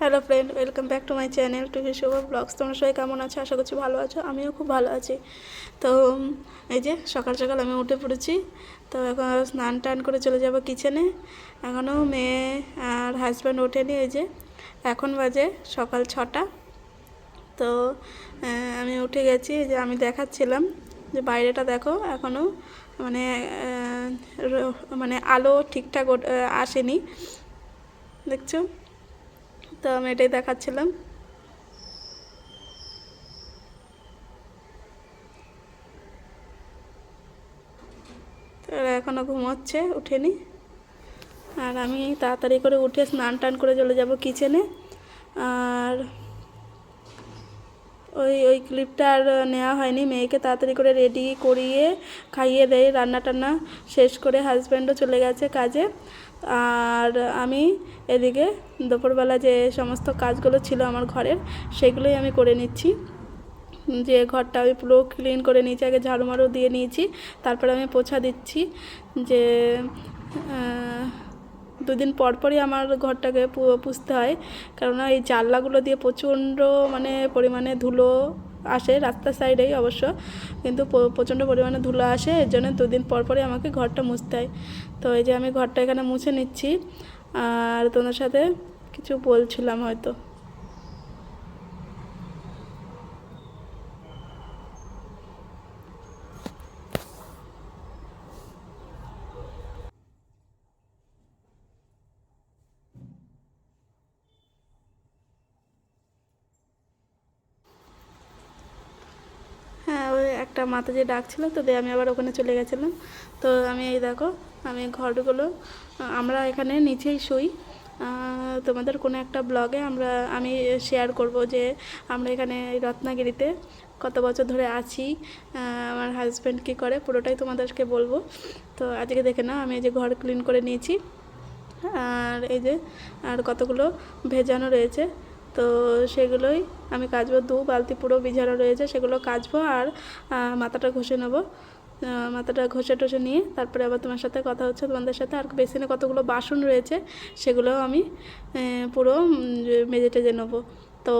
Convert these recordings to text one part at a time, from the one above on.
Hello friend, welcome back to my channel to Shubho blogs. তোমরা সবাই কেমন আছো? আশা করছি ভালো আছো, আমিও খুব ভালো আছি। তো এই যে সকাল সকাল আমি উঠে পড়েছি, তো এখন স্নান টান করে চলে যাব কিচেনে। এখনও মেয়ে আর হাজব্যান্ড ওঠেনি এই যে, এখন বাজে সকাল ছটা। তো আমি উঠে গেছি যে আমি দেখাচ্ছিলাম যে বাইরেটা দেখো এখনও মানে মানে আলো ঠিকঠাক আসেনি। দেখছ? তো আমি এটাই দেখাচ্ছিলাম। এরা এখনও ঘুমোচ্ছে, উঠেনি। আর আমি তাড়াতাড়ি করে উঠে স্নান টান করে চলে যাব কিচেনে। আর ওই ওই ক্লিপটা আর নেওয়া হয়নি। মেয়েকে তাড়াতাড়ি করে রেডি করিয়ে খাইয়ে দেয়, রান্না টান্না শেষ করে হাজব্যান্ডও চলে গেছে কাজে। আর আমি এদিকে দুপুরবেলা যে সমস্ত কাজগুলো ছিল আমার ঘরের, সেগুলোই আমি করে নিচ্ছি। যে ঘরটা আমি পুরো ক্লিন করে নিয়েছি, আগে ঝাড়ু মারু দিয়ে নিয়েছি, তারপরে আমি পোছা দিচ্ছি। যে দুদিন পরপরই আমার ঘরটাকে পু- পুছতে হয়। কেননা এই জানলাগুলো দিয়ে প্রচণ্ড মানে পরিমাণে ধুলো আসে রাস্তার সাইডেই অবশ্য। কিন্তু প্রচণ্ড পরিমাণে ধুলো আসে, এর জন্য দুদিন পর পরই আমাকে ঘরটা মুছতে হয়। তো এই যে আমি ঘরটা এখানে মুছে নিচ্ছি। আর তোমার সাথে কিছু বলছিলাম হয়তো হ্যাঁ ওই একটা মাথা যে ডাকছিল, তো দিয়ে আমি আবার ওখানে চলে গেছিলাম। তো আমি এই দেখো, আমি ঘরগুলো, আমরা এখানে নিচেই শুই। তোমাদের কোনো একটা ব্লগে আমরা, আমি শেয়ার করব যে আমরা এখানে রত্নাগিরিতে কত বছর ধরে আছি আমার হাজব্যান্ড কী করে, পুরোটাই তোমাদেরকে বলব। তো আজকে দেখে না আমি এই যে ঘর ক্লিন করে নিয়েছি। আর এই যে, আর কতগুলো ভেজানো রয়েছে, তো সেগুলোই আমি কাচবো, দু বালতি পুরো ভিজানো রয়েছে, সেগুলো কাচবো আর মাথাটা ঘষে নেব। মাথাটা ঘষে টষে নিয়ে তারপরে আবার তোমার সাথে কথা হচ্ছে, তোমাদের সাথে আর বেসিনে কতগুলো বাসন রয়েছে সেগুলোও আমি পুরো মেজে টেজে নেব। তো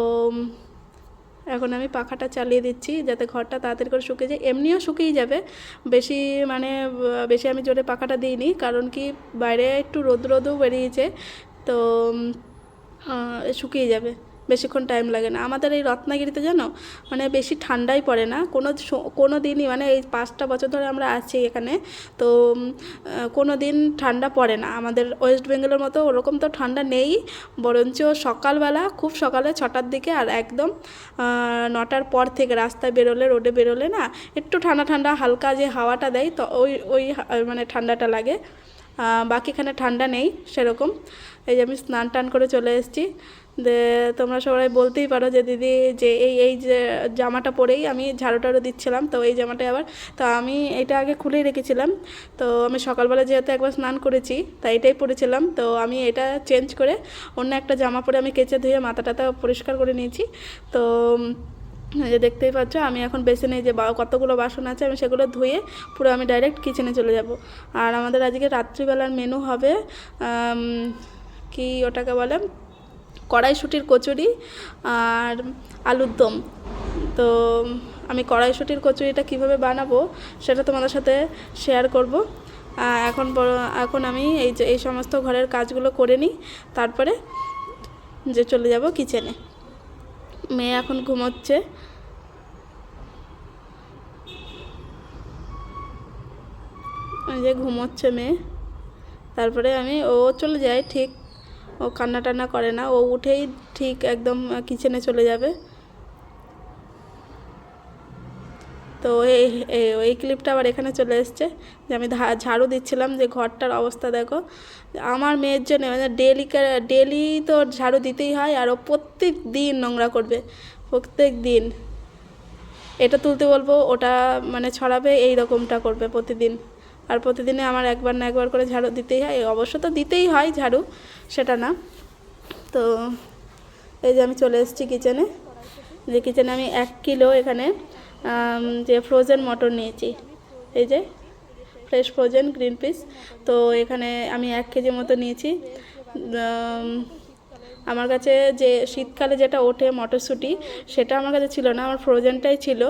এখন আমি পাখাটা চালিয়ে দিচ্ছি যাতে ঘরটা তাড়াতাড়ি করে শুকিয়ে যায়। এমনিও শুকিয়ে যাবে, বেশি মানে বেশি আমি জোরে পাখাটা দিইনি, কারণ কি বাইরে একটু রোদ রোদও বেরিয়েছে, তো শুকিয়ে যাবে। বেশিক্ষণ টাইম লাগে না। আমাদের এই রত্নাগিরিতে জানো? মানে বেশি ঠান্ডাই পড়ে না। কোনো কোনো দিনই মানে এই পাঁচটা বছর ধরে আমরা আছি এখানে। তো কোনো দিন ঠান্ডা পড়ে না। আমাদের ওয়েস্ট বেঙ্গলের মতো ওরকম তো ঠান্ডা নেই। বরঞ্চ সকালবেলা, খুব সকালে ছটার দিকে আর একদম নটার পর থেকে রাস্তায় বেরোলে, রোডে বেরোলে না, একটু ঠান্ডা ঠান্ডা, হালকা যে হাওয়াটা দেয়, তো ওই ওই মানে ঠান্ডাটা লাগে। বাকি এখানে ঠান্ডা নেই সেরকম। এই যে আমি স্নান টান করে চলে এসেছি। তোমরা সবাই বলতেই পারো যে দিদি যে এই এই যে জামাটা পরেই আমি ঝাড়ু টাড়ু দিচ্ছিলাম, তো এই জামাটা আবার। তো আমি এটা আগে খুলেই রেখেছিলাম। তো আমি সকালবেলা যেহেতু একবার স্নান করেছি, তাই এটাই পরেছিলাম। তো আমি এটা চেঞ্জ করে অন্য একটা জামা পরে আমি কেচে ধুয়ে মাথা টাথা পরিষ্কার করে নিয়েছি। তো যে দেখতেই পাচ্ছ, আমি এখন বেছে নেই যে বা- কতগুলো বাসন আছে, আমি সেগুলো ধুয়ে পুরো আমি ডাইরেক্ট কিচেনে চলে যাব। আর আমাদের আজকে রাত্রিবেলার মেনু হবে কি ওটাকে বলে? কড়াইশুটির কচুরি আর আলুর দম। তো আমি কড়াইশুটির কচুরিটা কীভাবে বানাবো সেটা তোমাদের সাথে শেয়ার করব। এখন এখন আমি এই যে, এই সমস্ত ঘরের কাজগুলো করে নিই। তারপরে যে চলে যাব কিচেনে মেয়ে এখন ঘুমোচ্ছে। যে ঘুমোচ্ছে মেয়ে। তারপরে আমি, ও চলে যায় ঠিক ও কান্না টান্না করে না, ও উঠেই ঠিক একদম কিচেনে চলে যাবে। তো এই এই- ক্লিপটা আবার এখানে চলে এসছে, যে আমি ঝাড়ু দিচ্ছিলাম যে ঘরটার অবস্থা দেখো। আমার মেয়ের জন্য মানে ডেলি ডেলি তো ঝাড়ু দিতেই হয়, আর ও প্রত্যেক দিন নোংরা করবে প্রত্যেক দিন এটা তুলতে বলব, ওটা মানে ছড়াবে, এই রকমটা করবে প্রতিদিন। আর প্রতিদিনে আমার একবার না একবার করে ঝাড়ু দিতেই হয়। অবশ্য তো দিতেই হয় ঝাড়ু, সেটা না। তো এই যে আমি চলে এসেছি কিচেনে যে কিচেনে আমি এক কিলো এখানে যে ফ্রোজেন মটর নিয়েছি। এই যে ফ্রেশ ফ্রোজেন গ্রিন পিস তো এখানে আমি এক কেজি মতো নিয়েছি। আমার কাছে যে শীতকালে যেটা ওঠে মটরশুঁটি, সেটা আমার কাছে ছিল না, আমার ফ্রোজেনটাই ছিল।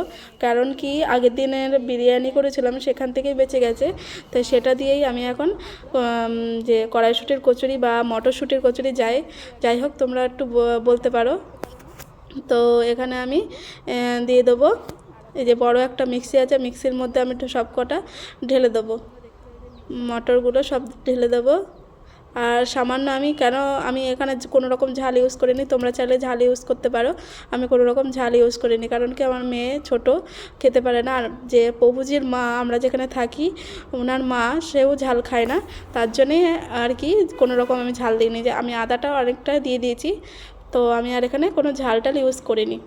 কারণ কি, আগের দিনের বিরিয়ানি করেছিলাম, সেখান থেকেই বেঁচে গেছে। তো সেটা দিয়েই আমি এখন যে কড়াইশুঁটির কচুরি বা মটরশুঁটির কচুরি যাই যাই হোক তোমরা একটু বলতে পারো। তো এখানে আমি দিয়ে দেবো, এই যে বড় একটা মিক্সি আছে, মিক্সির মধ্যে আমি একটু সব কটা ঢেলে দেবো। মটরগুলো সব ঢেলে দেবো। আর সামান্য আমি কেন, আমি এখানে কোনো রকম ঝাল ইউজ করিনি, তোমরা চাইলে ঝাল ইউজ করতে পারো। আমি কোনো রকম ঝাল ইউজ করিনি, কারণ কি আমার মেয়ে ছোট, খেতে পারে না। আর যে প্রভুজির মা, আমরা যেখানে থাকি, ওনার মা, সেও ঝাল খায় না। তার জন্যে আর কি কোনো রকম আমি ঝাল দিইনি। যে আমি আদাটাও অনেকটা দিয়ে দিয়েছি, তো আমি আর এখানে কোনো ঝাল টাল ইউজ করিনি।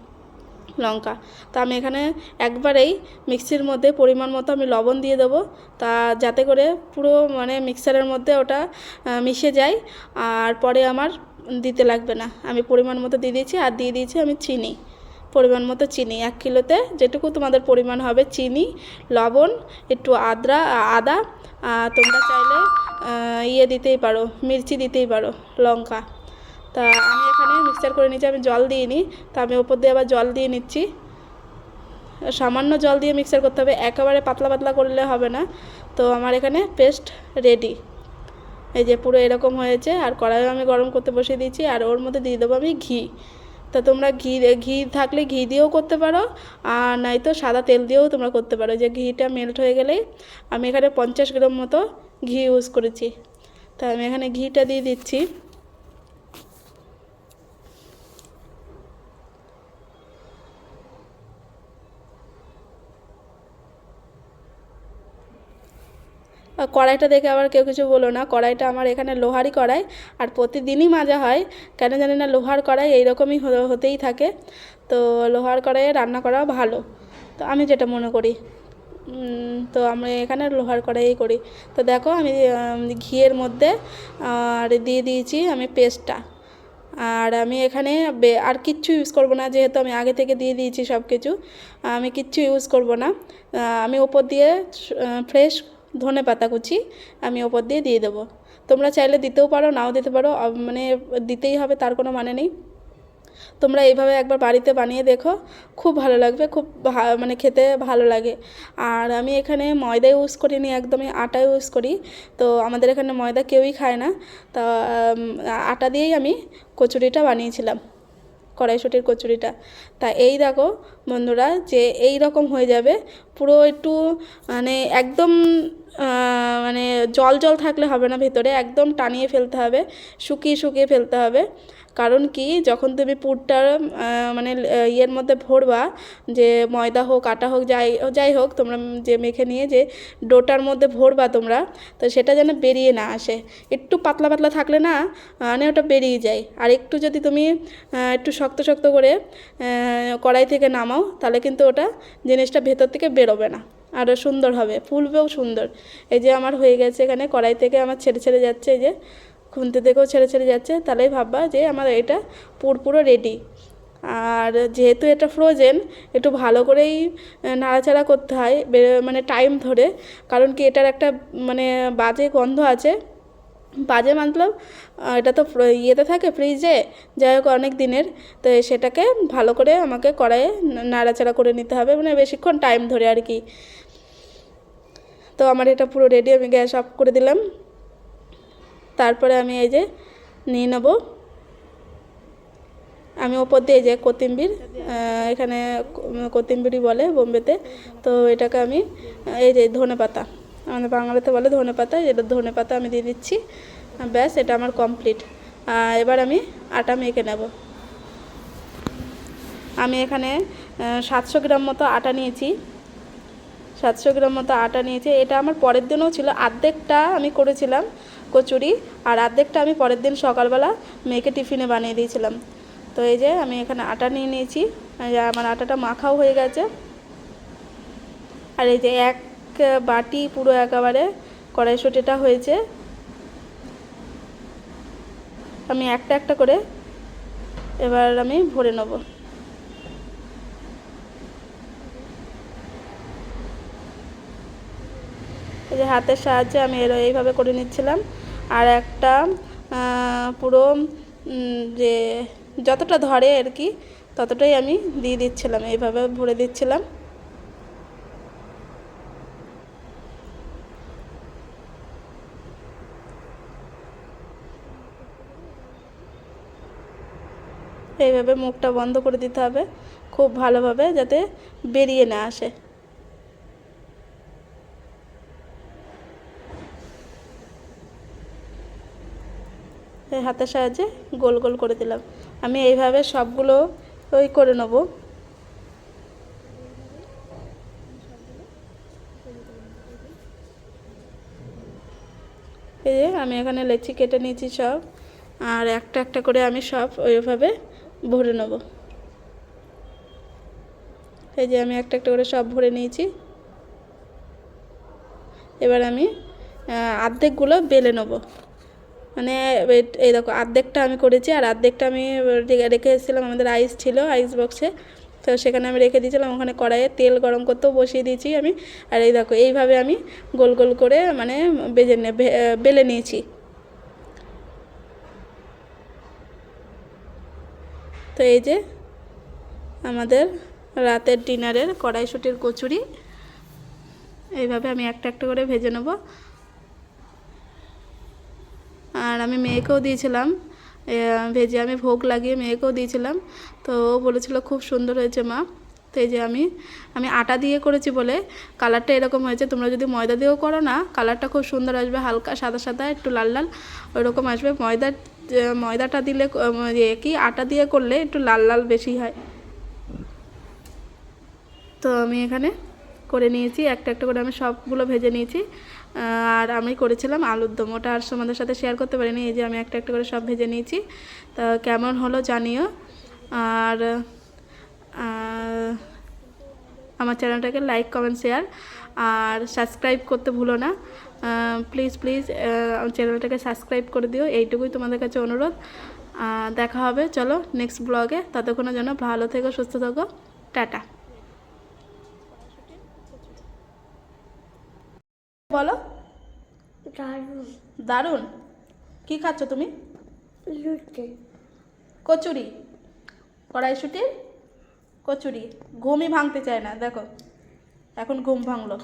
লঙ্কা। তা আমি এখানে একবারেই মিক্সির মধ্যে পরিমাণ মতো আমি লবণ দিয়ে দেবো। তা যাতে করে পুরো মানে মিক্সারের মধ্যে ওটা মিশে যায়। আর পরে আমার দিতে লাগবে না। আমি পরিমাণ মতো দিয়ে দিয়েছি আর দিয়ে দিয়েছি আমি চিনি। পরিমাণ মতো চিনি। এক কিলোতে যেটুকু তোমাদের পরিমাণ হবে চিনি, লবণ, একটু আদ্রা, আদা তোমরা চাইলে ইয়ে দিতেই পারো, মির্চি দিতেই পারো, লঙ্কা। তা আমি এখানে মিক্সচার করে নিচ্ছি আমি জল দিইনি। তা আমি ওপর দিয়ে আবার জল দিয়ে নিচ্ছি। সামান্য জল দিয়ে মিক্সার করতে হবে, একেবারে পাতলা পাতলা করলে হবে না। তো আমার এখানে পেস্ট রেডি। এই যে পুরো এরকম হয়েছে, আর কড়াইও আমি গরম করতে বসিয়ে দিয়েছি, আর ওর মধ্যে দিয়ে দেবো আমি ঘি। তা তোমরা ঘি ঘি থাকলে ঘি দিয়েও করতে পারো, আর নয়তো সাদা তেল দিয়েও তোমরা করতে পারো। যে ঘিটা মেল্ট হয়ে গেলেই আমি এখানে পঞ্চাশ গ্রাম মতো ঘি ইউজ করেছি। তা আমি এখানে ঘিটা দিয়ে দিচ্ছি। কড়াইটা দেখে আবার কেউ কিছু বলো না। কড়াইটা আমার এখানে লোহারই কড়াই, আর প্রতিদিনই মাজা হয়। কেন জানি না লোহার কড়াই এইরকমই হতেই থাকে। তো লোহার কড়াইয়ে রান্না করা ভালো। তো আমি যেটা মনে করি তো আমি এখানে লোহার কড়াইয়েই করি। তো দেখো আমি ঘিয়ের মধ্যে, আর দিয়ে দিয়েছি আমি পেস্টটা। আর আমি এখানে আর কিচ্ছু ইউজ করব না, যেহেতু আমি আগে থেকে দিয়ে দিয়েছি সব কিছু আমি কিচ্ছু ইউজ করব না। আমি ওপর দিয়ে ফ্রেশ ধনে পাতা কুচি আমি ওপর দিয়ে দিয়ে দেবো। তোমরা চাইলে দিতেও পারো, নাও দিতে পারো মানে দিতেই হবে, তার কোনো মানে নেই। তোমরা এইভাবে একবার বাড়িতে বানিয়ে দেখো, খুব ভালো লাগবে, খুব মানে খেতে ভালো লাগে। আর আমি এখানে ময়দা ইউজ করিনি, একদমই আটা ইউজ করি। তো আমাদের এখানে ময়দা কেউই খায় না। তা আটা দিয়েই আমি কচুরিটা বানিয়েছিলাম, কড়াইশুটির কচুরিটা। তা এই দেখো বন্ধুরা যে এই রকম হয়ে যাবে। পুরো একটু মানে একদম মানে জল জল থাকলে হবে না ভেতরে, একদম টানিয়ে ফেলতে হবে, শুকিয়ে শুকিয়ে ফেলতে হবে। কারণ কি, যখন তুমি পুরটা মানে ইয়ের মধ্যে ভরবা, যে ময়দা হোক, আটা হোক, যাই যাই হোক, তোমরা যে মেখে নিয়ে যে ডোটার মধ্যে ভরবা তোমরা, তো সেটা যেন বেরিয়ে না আসে। একটু পাতলা পাতলা থাকলে না মানে ওটা বেরিয়ে যায়। আর একটু যদি তুমি একটু শক্ত শক্ত করে কড়াই থেকে নামাও, তাহলে কিন্তু ওটা জিনিসটা ভেতর থেকে বেরোবে না। আরও সুন্দর হবে, ফুলবেও সুন্দর। এই যে আমার হয়ে গেছে এখানে, কড়াই থেকে আমার ছেড়ে ছেড়ে যাচ্ছে, এই যে খুনতে থেকেও ছেড়ে ছেড়ে যাচ্ছে, তাহলেই ভাববা যে আমার এটা পুরো রেডি আর যেহেতু এটা ফ্রোজেন একটু ভালো করেই নাড়াচাড়া করতে হয় মানে টাইম ধরে। কারণ কি, এটার একটা মানে বাজে গন্ধ আছে বাজে মতলব এটা তো ইয়েতে থাকে ফ্রিজে, যাই হোক অনেক দিনের, তো সেটাকে ভালো করে আমাকে কড়াইয়ে নাড়াচাড়া করে নিতে হবে মানে বেশিক্ষণ টাইম ধরে আর কি। তো আমার এটা পুরো রেডি আমি গ্যাস অফ করে দিলাম। তারপরে আমি এই যে নিয়ে নেব। আমি ওপর দিয়ে যে কোতিম্বির এখানে কোতিম্বিরি বলে বোম্বেতে, তো এটাকে আমি এই যে ধনে পাতা আমাদের বাংলাতে বলে ধনে পাতা এটা ধনে পাতা আমি দিয়ে দিচ্ছি। ব্যাস, এটা আমার কমপ্লিট এবার আমি আটা মেখে নেব। আমি এখানে সাতশো গ্রাম মতো আটা নিয়েছি। সাতশো গ্রাম মতো আটা নিয়েছি। এটা আমার পরের দিনও ছিল। আর্ধেকটা আমি করেছিলাম কচুরি, আর আর্ধেকটা আমি পরের দিন সকালবেলা মেয়েকে টিফিনে বানিয়ে দিয়েছিলাম। তো এই যে আমি এখানে আটা নিয়ে নিয়েছি। আমার আটাটা মাখাও হয়ে গেছে। আর এই যে এক বাটি পুরো একেবারে কড়াইশুটিটা হয়েছে। আমি একটা একটা করে এবার আমি ভরে নেব। যে হাতের সাহায্যে আমি এর এইভাবে করে নিচ্ছিলাম। আর একটা পুরো যে যতটা ধরে আর কি, ততটাই আমি দিয়ে দিচ্ছিলাম। এইভাবে ভরে দিচ্ছিলাম। এইভাবে মুখটা বন্ধ করে দিতে হবে খুব ভালোভাবে যাতে বেরিয়ে না আসে। হাতের সাহায্যে গোল গোল করে দিলাম। আমি এইভাবে সবগুলো ওই করে নেব। এই যে আমি এখানে লেচি কেটে নিয়েছি সব, আর একটা একটা করে আমি সব ওইভাবে ভরে নেব। এই যে আমি একটা একটা করে সব ভরে নিয়েছি। এবার আমি আহ, অর্ধেকগুলো বেলে নেব। মানে এই- দেখো অর্ধেকটা আমি করেছি আর অর্ধেকটা আমি রে- রেখে এসেছিলাম আমাদের আইস ছিল আইস বক্সে। তো সেখানে আমি রেখে দিয়েছিলাম ওখানে কড়াইয়ে তেল গরম করতেও বসিয়ে দিয়েছি আমি। আর এই দেখো এইভাবে আমি গোল গোল করে মানে বেজে বেলে নিয়েছি। তো এই যে আমাদের রাতের ডিনারের কড়াইশুটির কচুরি। এইভাবে আমি একটা একটা করে ভেজে নেব। আর আমি মেয়েকেও দিয়েছিলাম। ভেজে আমি ভোগ লাগিয়ে মেয়েকেও দিয়েছিলাম। তো ও বলেছিল খুব সুন্দর হয়েছে মা। তো এই যে আমি আমি আটা দিয়ে করেছি বলে কালারটা এরকম হয়েছে। তোমরা যদি ময়দা দিয়েও করো না, কালারটা খুব সুন্দর আসবে। হালকা সাদা সাদা, একটু লাল লাল ওইরকম আসবে। ময়দা ময়দাটা দিলে, কি আটা দিয়ে করলে একটু লাল লাল বেশি হয়। তো আমি এখানে করে নিয়েছি, একটা একটা করে আমি সবগুলো ভেজে নিয়েছি। আর আমি করেছিলাম আলুর দম, ওটা আর তোমাদের সাথে শেয়ার করতে পারিনি, এই যে আমি একটা একটা করে সব ভেজে নিয়েছি। তা কেমন হলো জানিও। আর আমার চ্যানেলটাকে লাইক কমেন্ট শেয়ার আর সাবস্ক্রাইব করতে ভুলো না। প্লিজ প্লিজ আমার চ্যানেলটাকে সাবস্ক্রাইব করে দিও। এইটুকুই তোমাদের কাছে অনুরোধ। দেখা হবে চলো নেক্সট ব্লগে ততক্ষণের জন্য ভালো থেকো সুস্থ থাকো। টাটা। বলো। দারুণ। দারুণ। কি খাচ্ছ তুমি? কচুরি। কড়াইশুটির কচুরি। ঘুমই ভাঙতে চায় না দেখো। এখন ঘুম ভাঙলো।